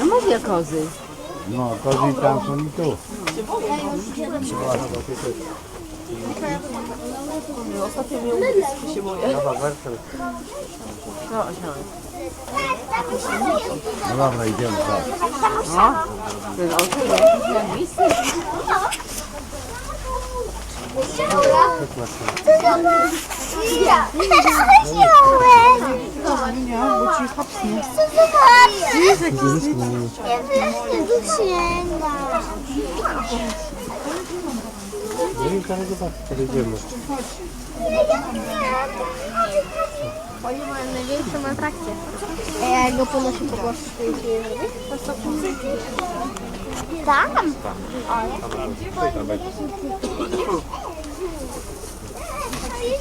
No mówię kozy. No, kozy tam są i tu. Ostatnio mnie No, się boję. Dobra, wercel. No, No oczy, idziemy. tak. no. Ten oczy, no. Misy. Przykład. Siła! oczy, Julia, would you help me? Music, music. Benim kanadı bak, televizyon var. надеюсь, мы аттракте. Я его полностью Там? Там.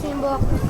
Simbo.